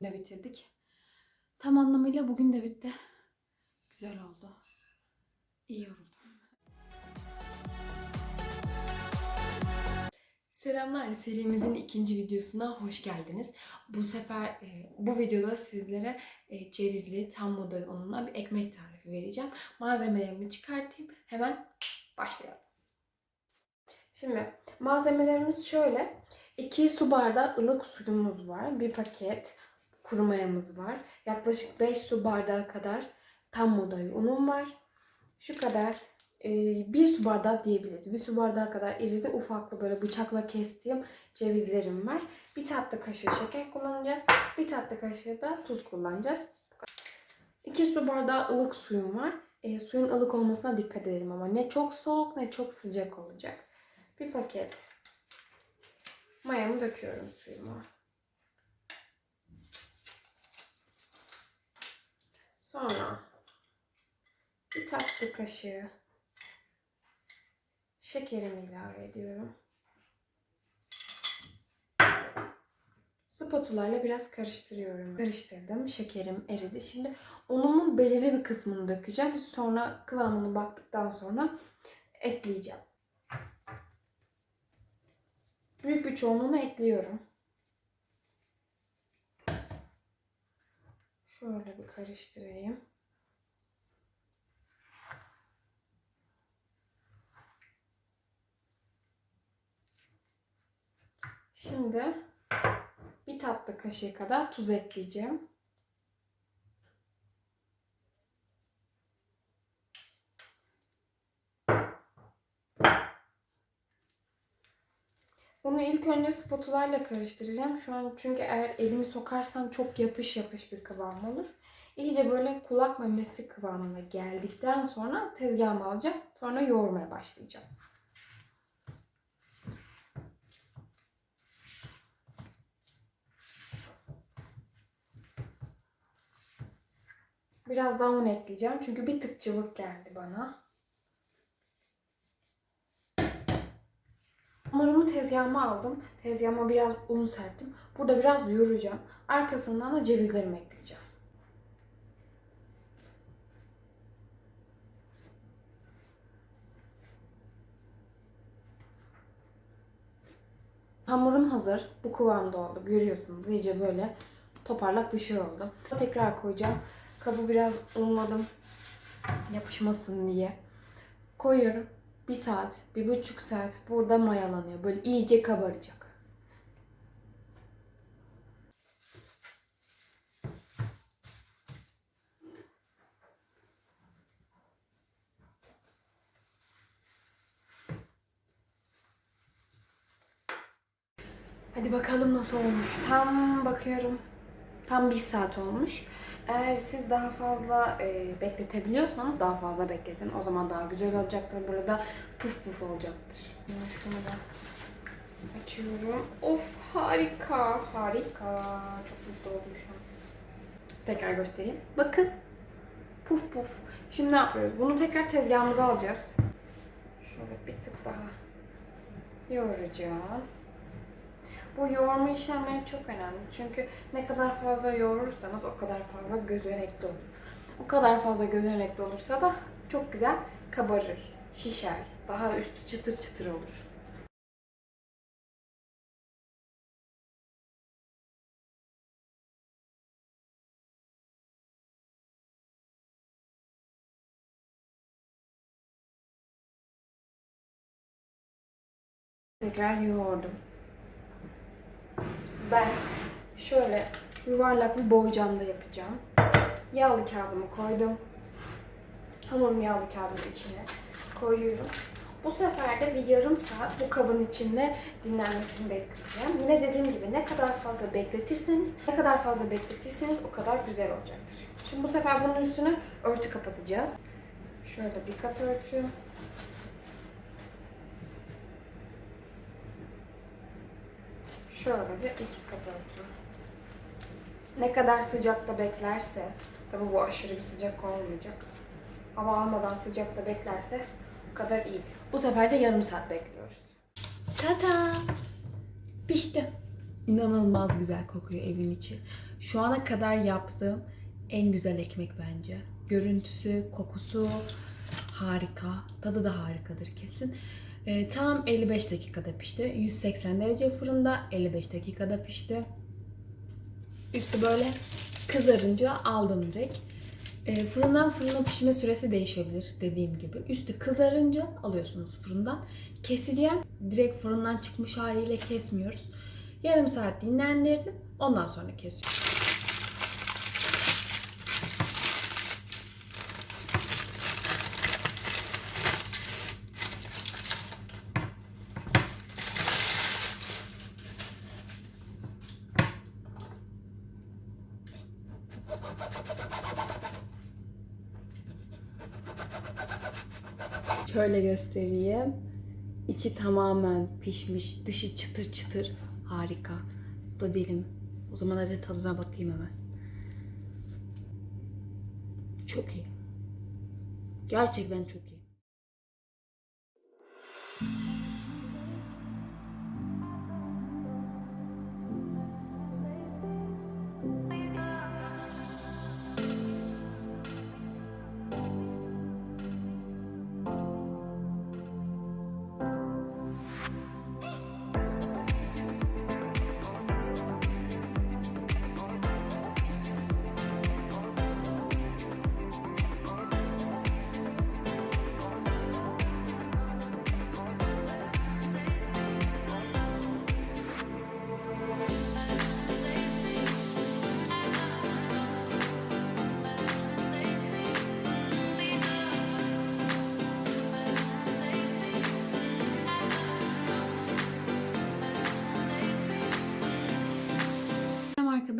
bekledik. Tam anlamıyla bugün de bitti. Güzel oldu. İyi yoruldum. Selamlar serimizin ikinci videosuna hoş geldiniz. Bu sefer e, bu videoda sizlere e, cevizli tam buğday unundan bir ekmek tarifi vereceğim. Malzemelerimi çıkartayım. Hemen başlayalım. Şimdi malzemelerimiz şöyle. 2 su bardağı ılık suyumuz var. Bir paket kuru mayamız var. Yaklaşık 5 su bardağı kadar tam buğday unum var. Şu kadar e, bir su bardağı diyebiliriz. Bir su bardağı kadar irili ufaklı böyle bıçakla kestiğim cevizlerim var. Bir tatlı kaşığı şeker kullanacağız. Bir tatlı kaşığı da tuz kullanacağız. 2 su bardağı ılık suyum var. E, suyun ılık olmasına dikkat edelim ama ne çok soğuk ne çok sıcak olacak. Bir paket mayamı döküyorum suyuma. Sonra bir tatlı kaşığı şekerimi ilave ediyorum. Spatula ile biraz karıştırıyorum. Karıştırdım. Şekerim eridi. Şimdi unumun belirli bir kısmını dökeceğim. Sonra kıvamını baktıktan sonra ekleyeceğim. Büyük bir çoğunluğunu ekliyorum. Şöyle bir karıştırayım. Şimdi bir tatlı kaşığı kadar tuz ekleyeceğim. Bunu ilk önce spatula ile karıştıracağım. Şu an çünkü eğer elimi sokarsam çok yapış yapış bir kıvam olur. İyice böyle kulak memesi kıvamına geldikten sonra tezgahıma alacağım. Sonra yoğurmaya başlayacağım. Biraz daha un ekleyeceğim. Çünkü bir tık cıvık geldi bana. Hamurumu tezgahıma aldım. Tezgahıma biraz un serptim. Burada biraz yoğuracağım. Arkasından da cevizlerimi ekleyeceğim. Hamurum hazır. Bu kıvamda oldu. Görüyorsunuz. İyice böyle toparlak bir şey oldu. Tekrar koyacağım. Kabı biraz unladım. Yapışmasın diye. Koyuyorum. Bir saat, bir buçuk saat burada mayalanıyor. Böyle iyice kabaracak. Hadi bakalım nasıl olmuş. Tam bakıyorum. Tam bir saat olmuş. Eğer siz daha fazla e, bekletebiliyorsanız daha fazla bekletin. O zaman daha güzel olacaktır. Burada puf puf olacaktır. Şunu da açıyorum. Of harika. Harika. Çok mutlu oldum şu an. Tekrar göstereyim. Bakın. Puf puf. Şimdi ne yapıyoruz? Bunu tekrar tezgahımıza alacağız. Şöyle bir tık daha yoğuracağım. Bu yoğurma işlemleri çok önemli. Çünkü ne kadar fazla yoğurursanız o kadar fazla gözenekli olur. O kadar fazla gözenekli olursa da çok güzel kabarır, şişer. Daha üstü çıtır çıtır olur. Tekrar yoğurdum. Ben şöyle yuvarlak bir borcamda yapacağım. Yağlı kağıdımı koydum. Hamurumu yağlı kağıdın içine koyuyorum. Bu sefer de bir yarım saat bu kabın içinde dinlenmesini bekleyeceğim. Yine dediğim gibi ne kadar fazla bekletirseniz, ne kadar fazla bekletirseniz o kadar güzel olacaktır. Şimdi bu sefer bunun üstüne örtü kapatacağız. Şöyle bir kat örtü. Şöyle de iki kat örtü. Ne kadar sıcakta beklerse, tabi bu aşırı bir sıcak olmayacak. Hava almadan sıcakta beklerse o kadar iyi. Bu sefer de yarım saat bekliyoruz. Tata! Pişti. İnanılmaz güzel kokuyor evin içi. Şu ana kadar yaptığım en güzel ekmek bence. Görüntüsü, kokusu harika. Tadı da harikadır kesin. Ee, tam 55 dakikada pişti. 180 derece fırında 55 dakikada pişti. Üstü böyle kızarınca aldım direkt. E, fırından fırına pişme süresi değişebilir dediğim gibi. Üstü kızarınca alıyorsunuz fırından. Keseceğim. Direkt fırından çıkmış haliyle kesmiyoruz. Yarım saat dinlendirdim. Ondan sonra kesiyorum. Şöyle göstereyim. İçi tamamen pişmiş, dışı çıtır çıtır. Harika. Bu da dilim. O zaman hadi tadına bakayım hemen. Çok iyi. Gerçekten çok iyi.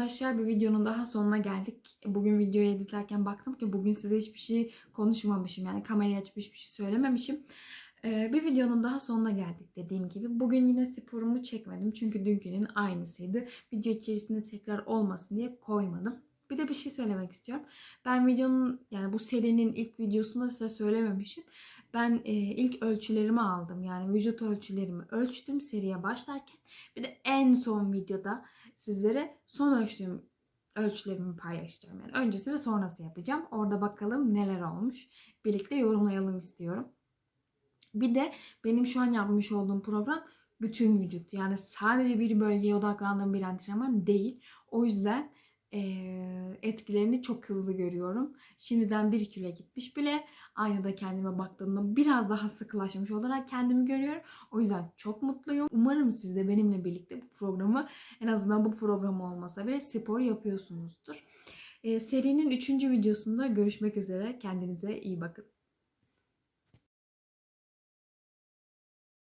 Arkadaşlar bir videonun daha sonuna geldik. Bugün videoyu editlerken baktım ki bugün size hiçbir şey konuşmamışım. Yani kamerayı açıp hiçbir şey söylememişim. Ee, bir videonun daha sonuna geldik dediğim gibi. Bugün yine sporumu çekmedim. Çünkü dünkünün aynısıydı. Video içerisinde tekrar olmasın diye koymadım. Bir de bir şey söylemek istiyorum. Ben videonun yani bu serinin ilk videosunda size söylememişim. Ben e, ilk ölçülerimi aldım. Yani vücut ölçülerimi ölçtüm seriye başlarken. Bir de en son videoda sizlere son ölçtüğüm ölçülerimi paylaşacağım. Yani öncesi ve sonrası yapacağım. Orada bakalım neler olmuş. Birlikte yorumlayalım istiyorum. Bir de benim şu an yapmış olduğum program bütün vücut. Yani sadece bir bölgeye odaklandığım bir antrenman değil. O yüzden etkilerini çok hızlı görüyorum. Şimdiden 1 kilo gitmiş bile. Aynada kendime baktığımda biraz daha sıkılaşmış olarak kendimi görüyorum. O yüzden çok mutluyum. Umarım siz de benimle birlikte bu programı en azından bu program olmasa bile spor yapıyorsunuzdur. Ee, serinin 3. videosunda görüşmek üzere. Kendinize iyi bakın.